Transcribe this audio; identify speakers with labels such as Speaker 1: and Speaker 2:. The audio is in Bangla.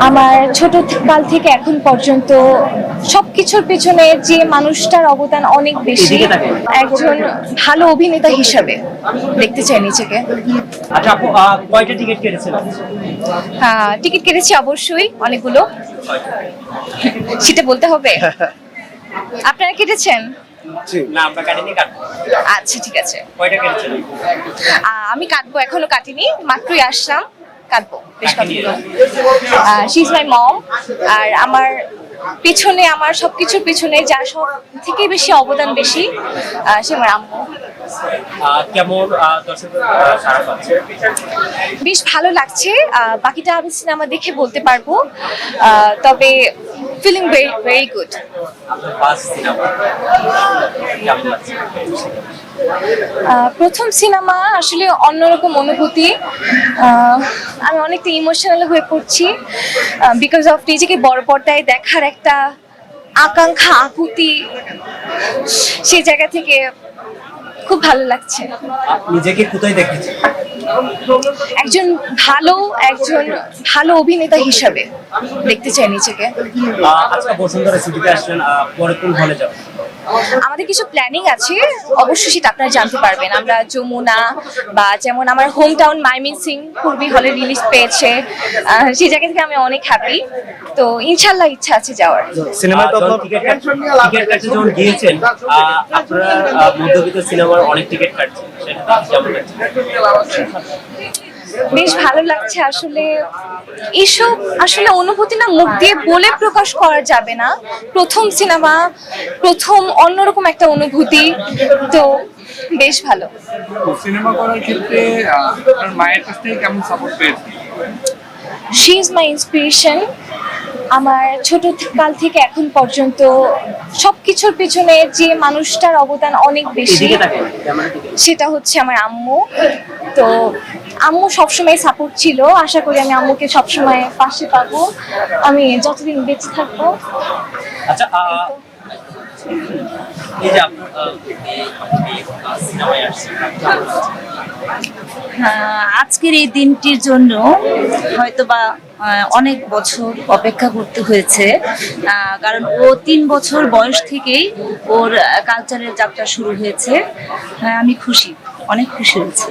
Speaker 1: আমার ছোট কাল থেকে এখন পর্যন্ত সবকিছুর পিছনে যে মানুষটার অবদান অনেক বেশি একজন ভালো অভিনেতা হিসাবে দেখতে চাই নিজেকে।
Speaker 2: আচ্ছা কয়টা টিকিট
Speaker 1: কেটেছি অবশ্যই অনেকগুলো। সেটা বলতে হবে? আপনারা কেটেছেন? আচ্ছা ঠিক আছে। আমি কাটবো এখনও কাটিনি মাত্রই আসলাম। কাটবো বেশ
Speaker 2: কাকে
Speaker 1: কতগুলো। শি ইজ মাই মম আর আমার পিছনে আমার সবকিছুর পিছনে যা সব থেকে বেশি অবদান বেশি সে আমার আম্মু।
Speaker 2: কেমন
Speaker 1: বেশ ভালো লাগছে বাকিটা আমি সিনেমা দেখে বলতে পারব। তবে ফিলিং ভেরি ভেরি গুড প্রথম সিনেমা আসলে অন্যরকম অনুভূতি। আমি অনেকটা ইমোশনাল হয়ে পড়ছি বিকজ অফ নিজেকে বড় পর্দায় দেখার একটা আকাঙ্ক্ষা আকুতি সেই জায়গা থেকে খুব ভালো লাগছে।
Speaker 2: নিজেকে কোথায় দেখেছেন?
Speaker 1: একজন ভালো একজন ভালো অভিনেতা হিসাবে দেখতে চাই নিজেকে। আমাদের কিছু প্ল্যানিং আছে অবশ্যই সেটা আপনারা জানতে পারবেন। আমরা যমুনা বা যেমন আমার হোম টাউন মাইমিন সিং পূর্বী হলে রিলিজ পেয়েছে সেই জায়গা থেকে আমি অনেক হ্যাপি তো ইনশাল্লাহ ইচ্ছা আছে যাওয়ার।
Speaker 3: সিনেমার
Speaker 2: আহ,
Speaker 3: তথ্য
Speaker 2: যখন টিকিট কাটতে যখন গিয়েছেন আপনারা মধ্যবিত্ত সিনেমার অনেক টিকিট কাটছেন সেটা কেমন লাগছে
Speaker 1: বেশ ভালো লাগছে আসলে। এইসব আসলে অনুভূতি না মুখ দিয়ে বলে প্রকাশ করা যাবে না। প্রথম সিনেমা প্রথম অন্যরকম একটা অনুভূতি তো বেশ ভালো।
Speaker 4: সিনেমা করার ক্ষেত্রে মায়ের কাছ থেকে কেমন সাপোর্ট পেয়েছেন?
Speaker 1: শি ইজ মাই ইন্সপিরেশন আমার ছোট কাল থেকে এখন পর্যন্ত সবকিছুর পিছনে যে মানুষটার অবদান অনেক বেশি সেটা হচ্ছে আমার আম্মু। তো আম্মু সবসময় সাপোর্ট ছিল। আশা করি আমি আম্মুকে সবসময় পাশে পাবো। আমি যতদিন বেঁচে থাকব।
Speaker 2: আচ্ছা এই যে আপনার আহ, মেয়ে মেয়ে, আহ, সিনেমায় আসছে কেমন লাগছে?
Speaker 5: আহ, আজকের এই দিনটির জন্য হয়তোবা অনেক বছর অপেক্ষা করতে হয়েছে। কারণ ও তিন বছর বয়স থেকেই ওর কালচারের যাত্রা শুরু হয়েছে। আহ, আমি খুশি। অনেক খুশি হয়েছে।